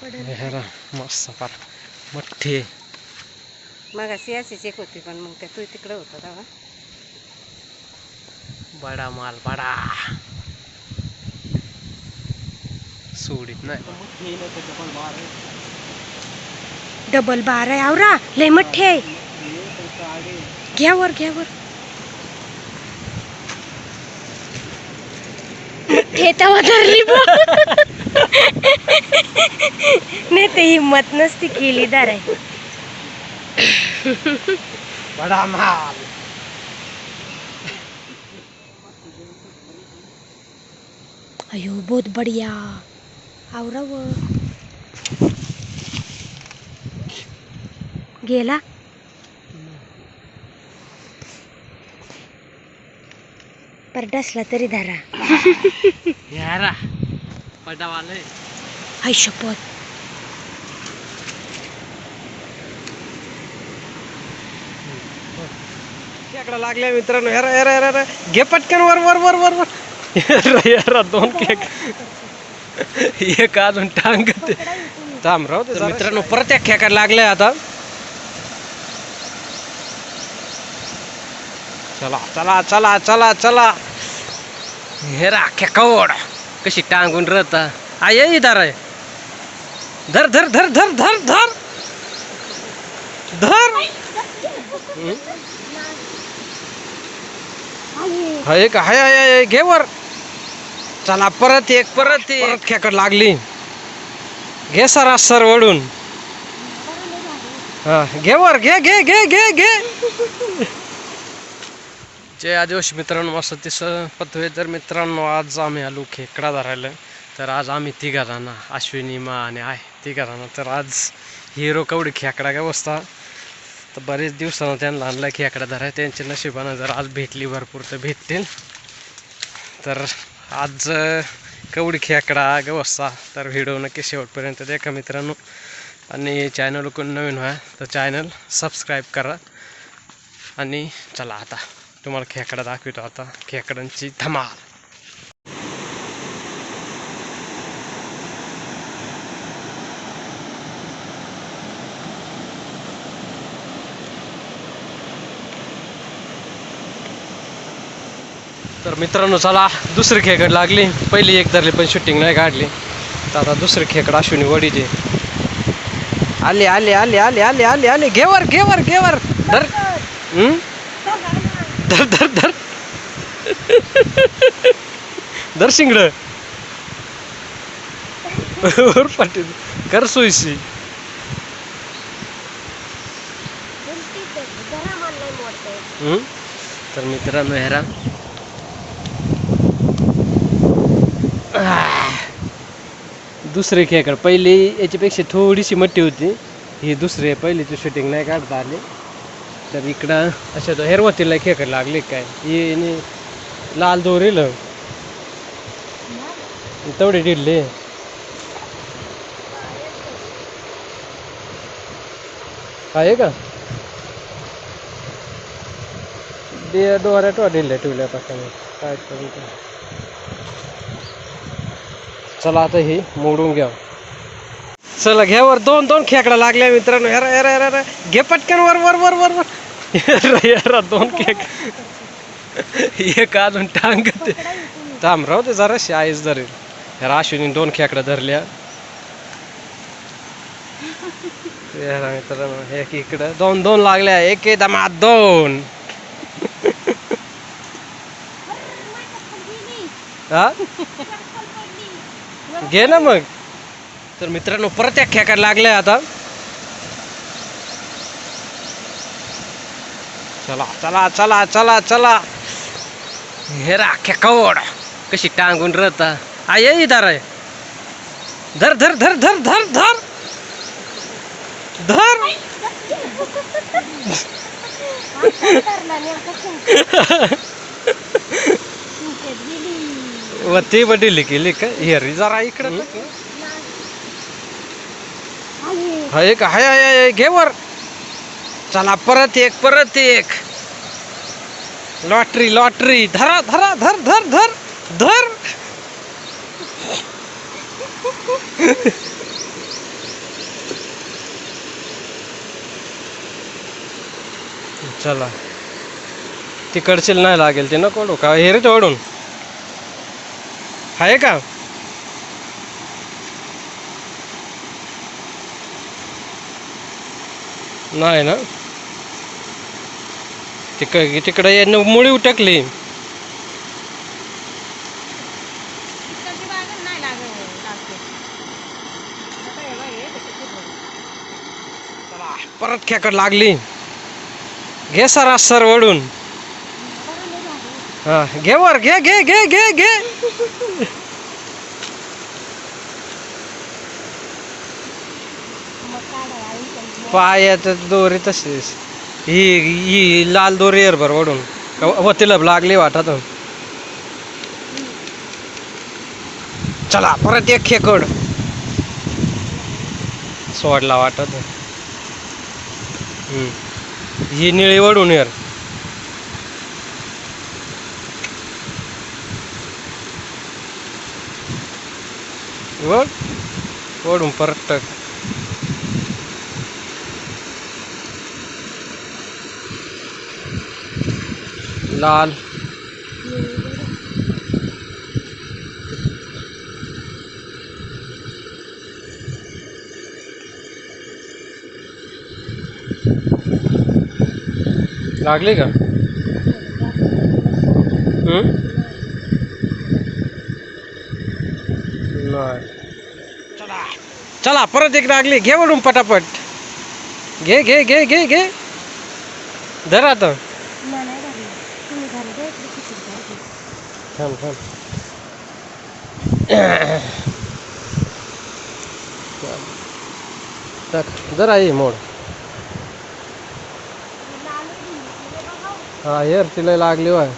पडेल. मस्त फार मोठे. मग अशी अशीच एक होती पण मग त्या तू तिकडं होता तेव्हा. बडा माल बडा. सोडीत नाही. डबल बार आहे आवरा. लय मोठे आहे. घ्या वर घ्या वर. तेव्हा धरली ते हिंमत नसती केली दार. बडा माल. अयो बहुत बढ़िया. आवरा व गेला? पर डसला तरी धरा. माल आहे हाय शपथ. खेकडा लागल्या मित्रांनो. हेरा हेरा हेरा हेरा. घे पटकन वर वर वर वर वर. हेरा हेरा दोन केक एक अजून टांग थांब राहू दे मित्रांनो परत एक खेकडा लागलाय आता. चला चला चला चला चला. हेरा खेकवड कशी टांगून राहता आय इधर आहे. धर धर धर धर धर धर. धर. हम्म. हाय का हाय हाय हाय घे वर. चला परत एक परत एक. खेकड लागली. घे सर सर वडून हा घे वर घे घे घे घे घे. जय आदिवासी मित्रांनो मस्त तिस पथवे तर मित्रांनो आज आम्ही आलो खेकडा धरायला. तर आज आम्ही तिघा जण अश्विनी मा आणि आहे तिघा जण तर आज हिरो कवडी खेकडा काय बसता? तर बरेच दिवसानं त्यांना आणला खेकडा धरा. त्यांच्या नशिबानं जर आज भेटली भरपूर तर भेटतील. तर आज कवडी खेकडा गवस्सा तर व्हिडिओ नक्की शेवटपर्यंत देखा मित्रांनो. आणि चॅनल कोण नवीन व्हा तर चॅनल सबस्क्राईब करा. आणि चला आता तुम्हाला खेकडा दाखवतो आता. खेकड्यांची धमाल. तर मित्रांनो चला दुसरी खेकड लागली. पहिली एक धरली पण शूटिंग नाही काढली. तर आता दुसरी खेकड अश्विनी वडीची आले आले आले आले आले आले आले. घेवर घेवर घेवर धर? धर धर धर. धर शिंगड. पाटील कर सोयशी? तर मित्रांनो हेरा दुसरे खेकड पहिली याच्यापेक्षा थोडीशी मोठी होती. ही दुसरी आहे. पहिलीची शूटिंग नाही काढता आली. तर इकडं अशा तो हेरवतीला खेकड लागले काय? ही नी लाल दोरील. तेवढे डिडले आहे का? दे डोऱ्या टोडिल्या ठेवल्या पासून काय करू चला आता ही मोडून घ्या. चला घ्या वर दोन दोन खेकडा लागल्या मित्रांनो. हेरा हेरा हेरा हेरा. घे पटकन वर वर वर वर वर. हेरा दोन खेक एक अजून टांग ते थांब राहू दे जराशी आईच धरेल. ह्या अश्विनी दोन खेकडा धरल्या. मित्रांनो एक इकडं. दोन दोन लागल्या. एक दमात दोन. हा? घे ना मग. तर मित्रांनो परत एक खेकडा लागलाय आता. चला चला चला चला चला. हेरा खेकवड कशी टांगून राहता आय इधर आहे. धर धर धर धर धर धर. धर. ते वडील केली का हेरी जरा इकडं हाय एक हाय हाय घे वर. चला परत एक परत एक. Lottery lottery. धरा धरा धर धर धर धर. चला. तिकडचे नाही लागेल ते नको डोका हेरीत ओढून. आहे का? नाही ना? तिक तिकडे यानं मुळी उटकली. परत खेकड लागली. घे सर सर ओढून घे वर घे घे घे घे घे. पायात दोरी तशीच. ही ही लाल दोरी एरभर वडून. ओढून व तिलब लागली वाटत चला परत एक खेकड. सोडला वाटत. ही निळी वडून येर वड ओढून परत टाक लाल लागले का चला चला परत एक लागली घे वडून पटापट. घे घे घे घे घे. धर आता. थांब थांब. जरा ये मोड. हा हेर तिला लागली वाय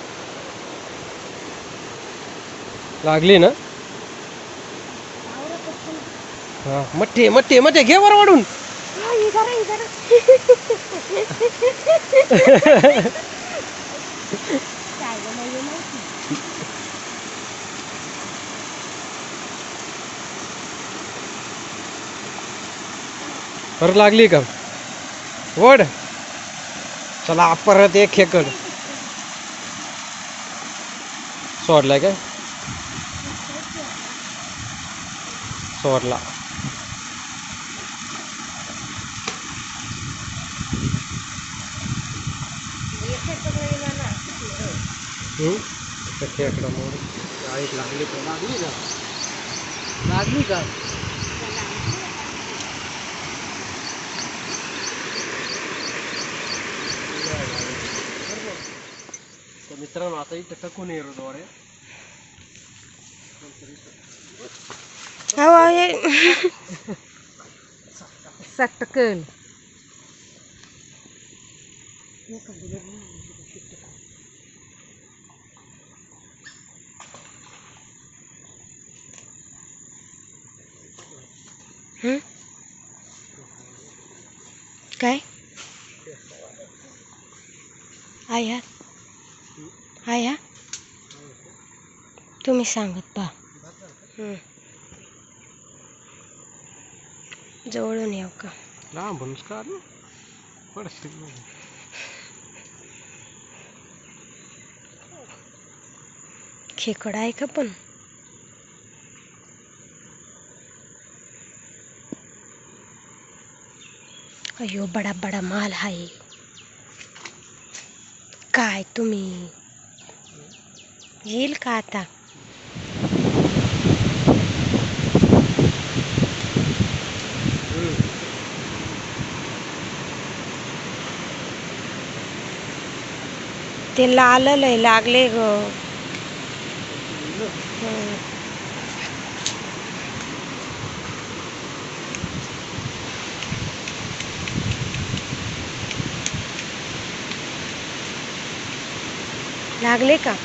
लागली ना? हा मट्टे मट्टे मट्टे घे वर वाढून परत लागली का? वड चला परत एक खेकड सोडलाय काय? सोडला. हम्म? त्या खेकडामुळे गाडीत लागली का लागली का लागली का तर मित्रांनो आता इथं टाकून येतो दोरे सटकन काय आया आया तुम्ही सांगत पा जवळून येऊ का? लांबूनच का पडशील. खेकड आहे का पण? अयो बडा बडा माल आहे. काय तुम्ही? येईल का आता? ते लाल लय लागले ग. लागले का?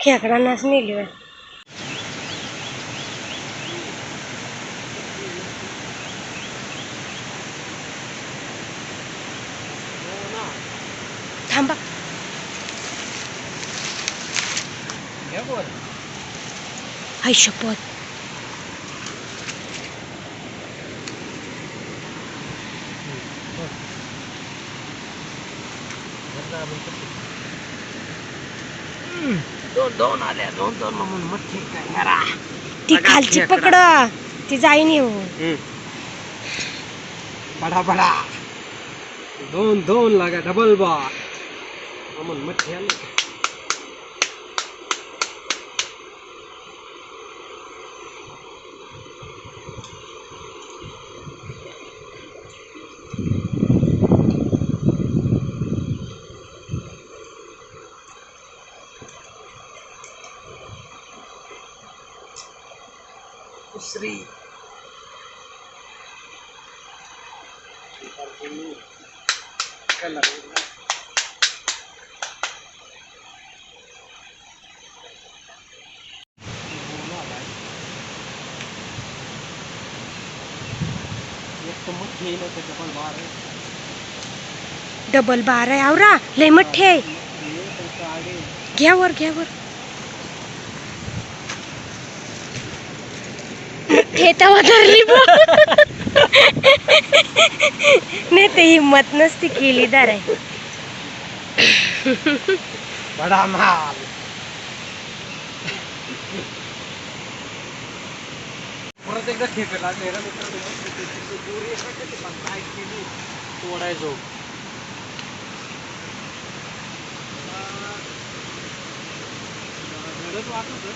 खेकडांनाच नेली बाई. थांबा हाय शपथ दोन दोन आल्या दोन दोन म्हणून ठीक आहे यारा ती बघा, खालची खेकडा. पकड. ती जाईन येऊ बडा बडा दोन दोन लागा डबल बा अमन मच्छी आली कलर एक तर मच्छी येईल त्याच्या पण बाहेर डबल बार आहे आवरा लय मोठे आहे घ्या वर घ्या वर हे तेव्हा धरली बा. नाही ते हिंमत नसती केली दार आहे. बडा माल परत एकदा दोरी काय केली तोडायचो. घडत वाटत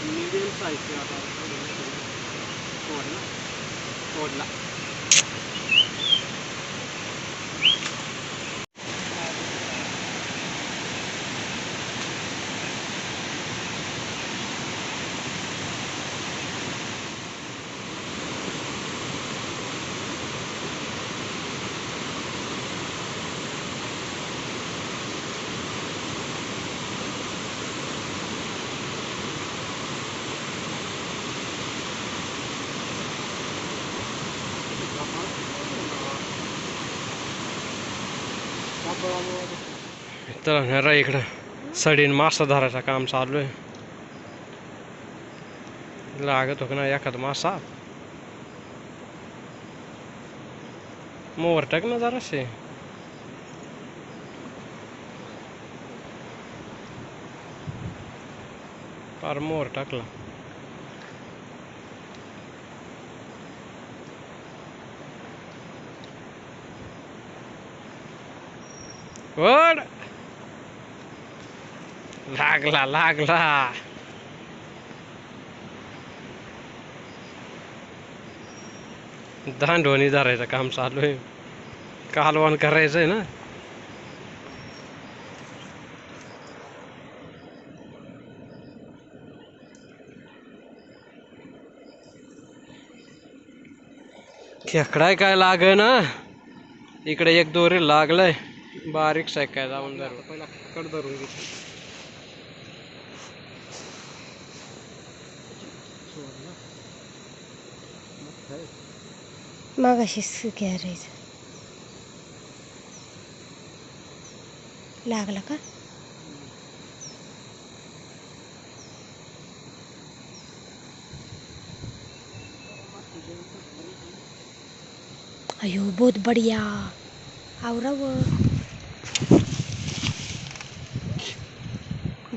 मिडियम आता तोडला. तोडला. तर ह्याला इकडं. सडीन मासा धरायचं काम चालू आहे. लागत हो ना एखादा मासा. मोर टाक ना जराशे. फार मोर टाकला. ओढ. लागला लागला. दांडवणी धरायचं काम चालू आहे. कालवण करायचं आहे ना. खेकडाय काय लाग ना इकडे एक दोरी लागलंय. बारीक जाऊन धरू. पहिला कड धरून घे मग अशी घ्यायचं लागला का? अयो बहुत बढ़िया. आवरा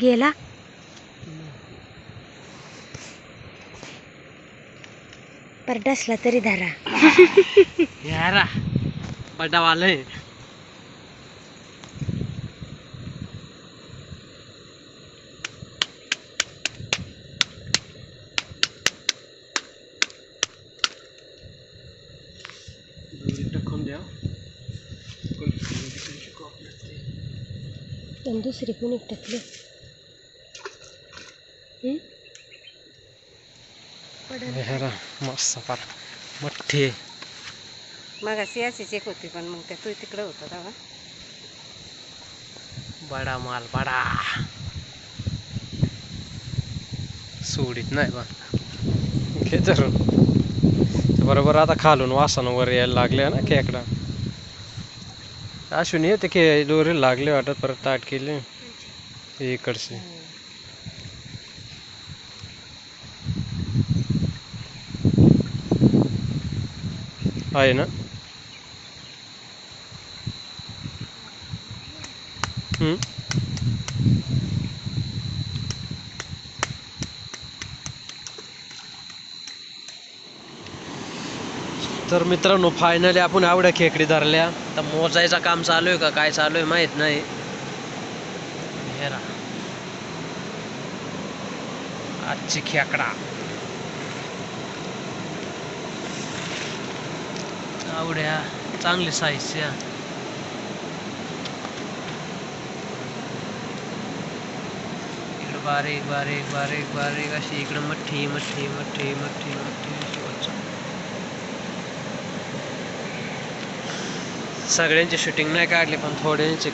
गेला? पर डसला तरी धरा. यारा बड्डा वाले दुसरी पण एक यारा मस्त फार मोठी. मग अशी अशीच एक होती पण मग त्या तू तिकडं होता तेव्हा. बडा माल बडा. सोडीत नाही बा. घे धरून. ते बरोबर आता खालून वासन वर यायला लागले ना खेकडा. अश्विनी येते की दोरी लागले वाटत परत ताट केले? इकडचे. आहे ना? हम्म. तर मित्रांनो फायनली आपण आवड्या खेकडी धरल्या. तर मोजायचं काम चालू आहे का? काय चालू आहे माहीत नाही. आजची खेकडा. आवड्या चांगली साइज़ इकडं बारीक बारीक बारीक बारीक अशी इकडं मठ्ठी मठ्ठी मठ्ठी मठ्ठी मठ्ठी अशी. सगळ्यांची शूटिंग नाही काढली, पण थोड्यांची